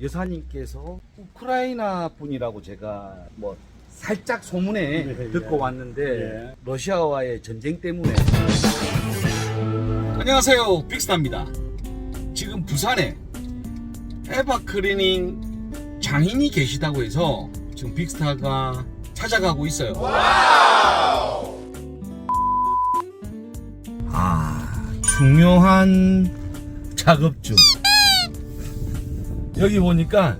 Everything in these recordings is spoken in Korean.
여사님께서 우크라이나 분이라고 제가 뭐 살짝 소문에 예, 듣고 예. 왔는데 예. 러시아와의 전쟁 때문에. 안녕하세요. 빅스타입니다. 지금 부산에 에바 클리닝 장인이 계시다고 해서 지금 빅스타가 찾아가고 있어요. 아 중요한 작업 중 여기 보니까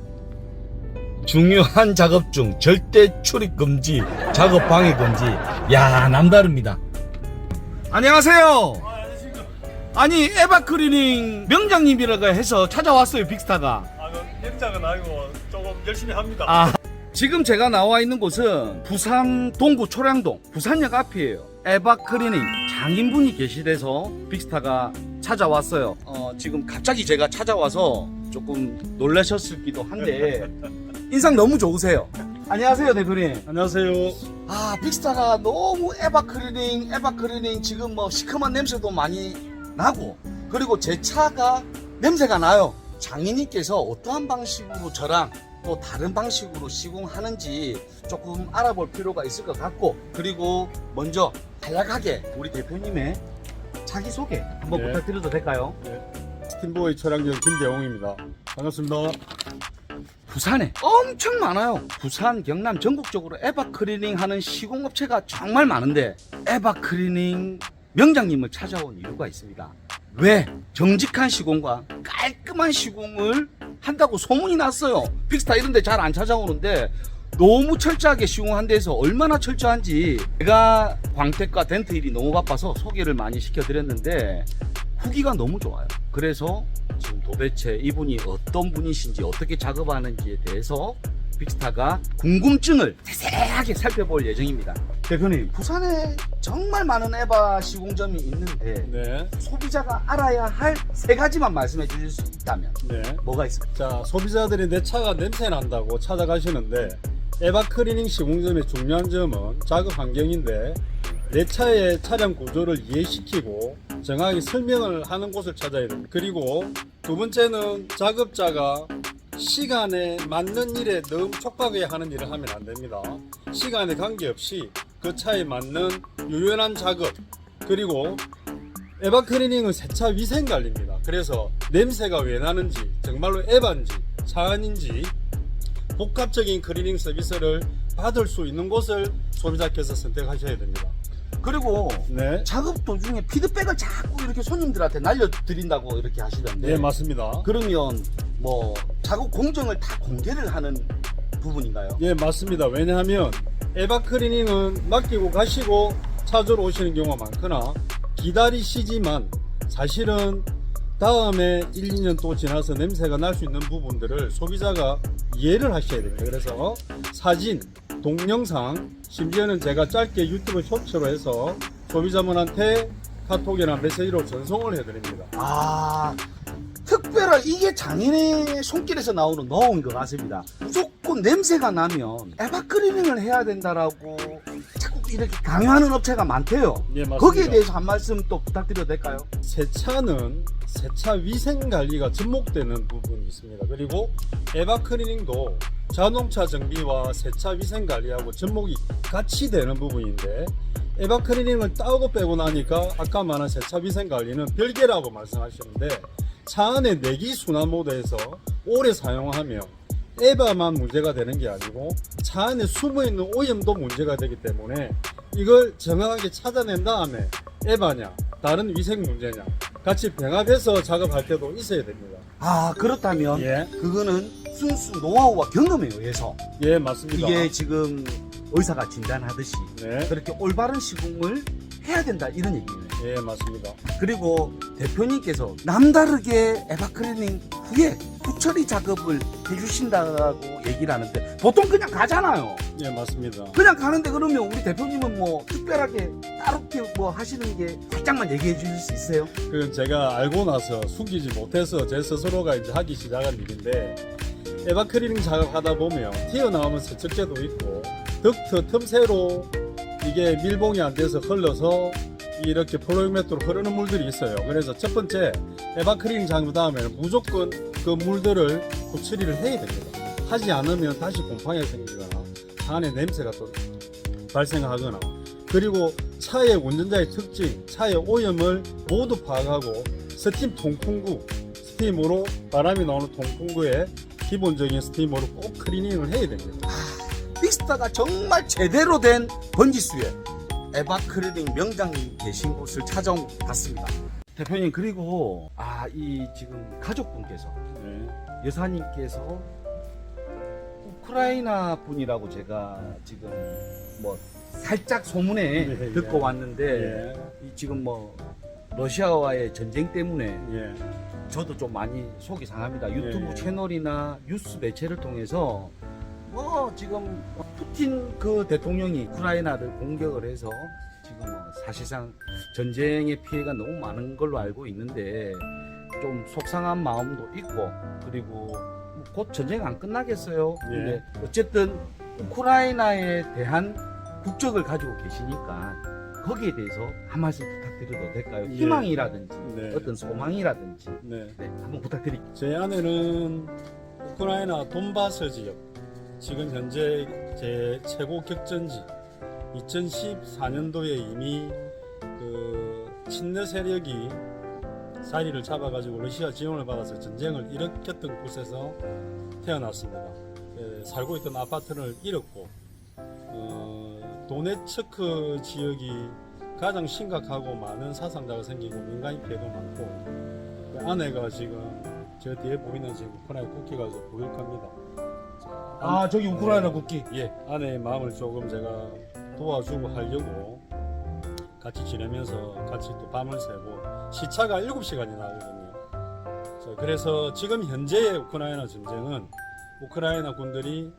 중요한 작업 중 절대 출입 금지 작업 방해 금지. 야 남다릅니다. 안녕하세요. 아니 에바 클리닝 명장님이라고 해서 찾아왔어요 빅스타가. 아, 그 영장은 아니고 조금 열심히 합니다. 아 지금 제가 나와 있는 곳은 부산 동구 초량동 부산역 앞이에요. 에바 클리닝 장인분이 계시대서 빅스타가 찾아왔어요. 어, 지금 갑자기 제가 찾아와서 조금 놀라셨을기도 한데 인상 너무 좋으세요 안녕하세요 대표님 안녕하세요. 아 빅스타가 너무 에바 클리닝 에바 클리닝 지금 뭐 시큼한 냄새도 많이 나고 그리고 제 차가 냄새가 나요 장인님께서 어떠한 방식으로 저랑 또 다른 방식으로 시공하는지 조금 알아볼 필요가 있을 것 같고 그리고 먼저 간략하게 우리 대표님의 자기소개 한번 네. 부탁드려도 될까요? 스팀보이 차량전 김대홍입니다. 반갑습니다. 부산에 엄청 많아요. 부산, 경남 전국적으로 에바 클리닝 하는 시공업체가 정말 많은데 에바 클리닝 명장님을 찾아온 이유가 있습니다. 왜? 정직한 시공과 깔끔한 시공을 한다고 소문이 났어요. 빅스타 이런 데 잘 안 찾아오는데 너무 철저하게 시공한 데서 얼마나 철저한지 제가 광택과 덴트 일이 너무 바빠서 소개를 많이 시켜드렸는데 후기가 너무 좋아요. 그래서 지금 도대체 이분이 어떤 분이신지 어떻게 작업하는지에 대해서 빅스타가 궁금증을 세세하게 살펴볼 예정입니다. 대표님, 부산에 정말 많은 에바 시공점이 있는데 네. 소비자가 알아야 할 세 가지만 말씀해 주실 수 있다면 네. 뭐가 있을까요? 자, 소비자들이 내 차가 냄새 난다고 찾아가시는데 에바 클리닝 시공점의 중요한 점은 작업 환경인데 내 차의 차량 구조를 이해시키고 정확히 설명을 하는 곳을 찾아야 됩니다. 그리고 두 번째는 작업자가 시간에 맞는 일에 너무 촉박하게 하는 일을 하면 안 됩니다. 시간에 관계없이 그 차에 맞는 유연한 작업 그리고 에바 클리닝은 세차 위생 관리입니다. 그래서 냄새가 왜 나는지 정말로 에바인지 차안인지 복합적인 클리닝 서비스를 받을 수 있는 곳을 소비자께서 선택하셔야 됩니다. 그리고 네, 작업 도중에 피드백을 자꾸 이렇게 손님들한테 날려드린다고 이렇게 하시던데 네 맞습니다. 그러면 뭐 작업 공정을 다 공개를 하는 부분인가요? 예 맞습니다. 왜냐하면 에바 클리닝은 맡기고 가시고 찾으러 오시는 경우가 많거나 기다리시지만 사실은 다음에 1, 2년 또 지나서 냄새가 날 수 있는 부분들을 소비자가 이해를 하셔야 됩니다. 그래서 사진, 동영상, 심지어는 제가 짧게 유튜브 쇼츠로 해서 소비자분한테 카톡이나 메시지로 전송을 해드립니다. 아 특별한 이게 장인의 손길에서 나오는 노하우인 것 같습니다. 무조건 냄새가 나면 에바 클리닝을 해야 된다라고 자꾸 이렇게 강요하는 업체가 많대요. 예, 맞습니다. 거기에 대해서 한 말씀 또 부탁드려도 될까요? 세차는 세차 위생 관리가 접목되는 부분이 있습니다. 그리고 에바 클리닝도 자동차 정비와 세차 위생 관리하고 접목이 같이 되는 부분인데 에바 클리닝을 따고 빼고 나니까 아까 말한 세차 위생 관리는 별개라고 말씀하시는데 차 안에 내기 순환 모드에서 오래 사용하면 에바만 문제가 되는 게 아니고 차 안에 숨어 있는 오염도 문제가 되기 때문에 이걸 정확하게 찾아낸 다음에 에바냐 다른 위생 문제냐 같이 병합해서 작업할 때도 있어야 됩니다. 아 그렇다면 예, 그거는 순수 노하우와 경험에 의해서 예 맞습니다. 이게 지금 의사가 진단하듯이 네, 그렇게 올바른 시공을 해야 된다 이런 얘기예요. 예 맞습니다. 그리고 대표님께서 남다르게 에바 클리닝 후에 후처리 작업을 해주신다고 얘기를 하는데 보통 그냥 가잖아요. 예 맞습니다. 그냥 가는데 그러면 우리 대표님은 뭐 특별하게 따로 이렇게 뭐 하시는 게 살짝만 얘기해 주실 수 있어요? 그건 제가 알고 나서 숨기지 못해서 제 스스로가 이제 하기 시작한 일인데 에바 클리닝 작업하다 보면 튀어나오는 세척제도 있고 덕트 틈새로 이게 밀봉이 안 돼서 흘러서 이렇게 플로잉매트로 흐르는 물들이 있어요. 그래서 첫 번째 에바 클리닝 작업 다음에는 무조건 그 물들을 처리를 해야 됩니다. 하지 않으면 다시 곰팡이가 생기거나 차 안에 냄새가 또 발생하거나 그리고 차의 운전자의 특징, 차의 오염을 모두 파악하고 스팀 통풍구, 스팀으로 바람이 나오는 통풍구에 기본적인 스팀으로 꼭 클리닝을 해야 됩니다. 빅스타가 정말 제대로 된 번지수에 에바크리닝 명장님 계신 곳을 찾아온 것 같습니다. 대표님 그리고 아 이 지금 가족분께서 네. 여사님께서 우크라이나 분이라고 제가 지금 뭐 살짝 소문에 네, 듣고 예. 왔는데 예. 이 지금 뭐 러시아와의 전쟁 때문에 예. 저도 좀 많이 속이 상합니다. 유튜브 예, 예. 채널이나 뉴스 매체를 통해서 뭐 지금 푸틴 그 대통령이 우크라이나를 공격을 해서 지금 뭐 사실상 전쟁의 피해가 너무 많은 걸로 알고 있는데 좀 속상한 마음도 있고 그리고 뭐곧 전쟁 안 끝나겠어요. 예. 근데 어쨌든 우크라이나에 대한 국적을 가지고 계시니까 거기에 대해서 한 말씀 부탁드려도 될까요? 예. 희망이라든지 네. 어떤 소망이라든지 네. 네, 한번 부탁드릴게요. 제 아내는 우크라이나 돈바스 지역 지금 현재 제 최고 격전지 2014년도에 이미 그 친러 세력이 자리를 잡아가지고 러시아 지원을 받아서 전쟁을 일으켰던 곳에서 태어났습니다. 예, 살고 있던 아파트를 잃었고 어, 도네츠크 지역이 가장 심각하고 많은 사상자가 생기고 민간인 피해가 많고 그 아내가 지금 저 뒤에 보이는 지금 우크라이나 국기가 저 보역합니다. 자, 아 저기 우크라이나 국기. 예, 아내의 마음을 조금 제가 도와주고 하려고 같이 지내면서 같이 또 밤을 새고 시차가 7시간이 나거든요. 자, 그래서 지금 현재의 우크라이나 전쟁은 우크라이나 군들이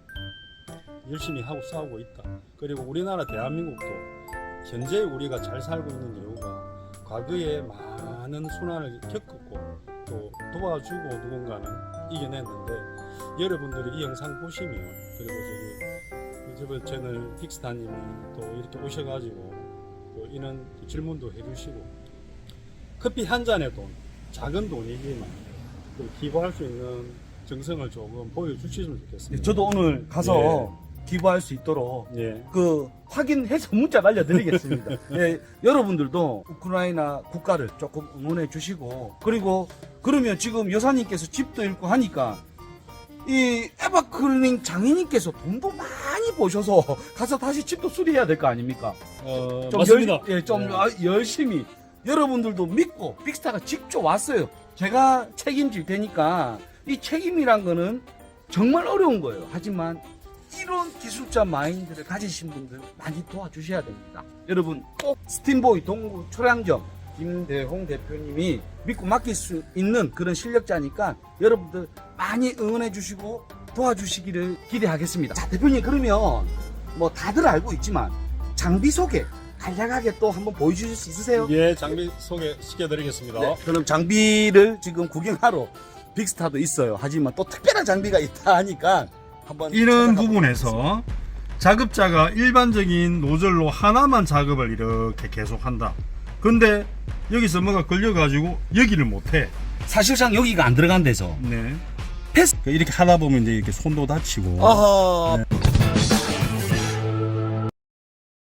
열심히 하고 싸우고 있다. 그리고 우리나라 대한민국도 현재 우리가 잘 살고 있는 이유가 과거에 많은 순환을 겪었고 또 도와주고 누군가는 이겨냈는데 여러분들이 이 영상 보시면 그리고 저기 유튜브 채널 빅스타님이 또 이렇게 오셔가지고 또 이런 질문도 해주시고 커피 한 잔의 돈 작은 돈이지만 또 기부할 수 있는 정성을 조금 보여주시면 좋겠습니다. 저도 오늘 가서 기부할 수 있도록 예. 그 확인해서 문자 날려드리겠습니다. 예, 여러분들도 우크라이나 국가를 조금 응원해 주시고 그리고 그러면 지금 여사님께서 집도 잃고 하니까 이 에바클링 장인님께서 돈도 많이 버셔서 가서 다시 집도 수리해야 될 거 아닙니까? 어, 좀 맞습니다. 열, 예, 좀 네. 아, 열심히 여러분들도 믿고 빅스타가 직접 왔어요. 제가 책임질 테니까 이 책임이란 거는 정말 어려운 거예요. 하지만 이런 기술자 마인드를 가지신 분들 많이 도와주셔야 됩니다. 여러분 꼭 스팀보이 동구 초량점 김대홍 대표님이 믿고 맡길 수 있는 그런 실력자니까 여러분들 많이 응원해 주시고 도와주시기를 기대하겠습니다. 자 대표님 그러면 뭐 다들 알고 있지만 장비 소개 간략하게 또 한번 보여주실 수 있으세요? 예, 장비 소개 시켜드리겠습니다. 네, 그럼 장비를 지금 구경하러 빅스타도 있어요. 하지만 또 특별한 장비가 있다 하니까 이런 부분에서 작업자가 일반적인 노즐로 하나만 작업을 이렇게 계속 한다. 근데 여기서 뭐가 걸려가지고 여기를 못해. 사실상 여기가 안 들어간 데서 네. 패스 이렇게 하다 보면 이제 이렇게 손도 다치고 아하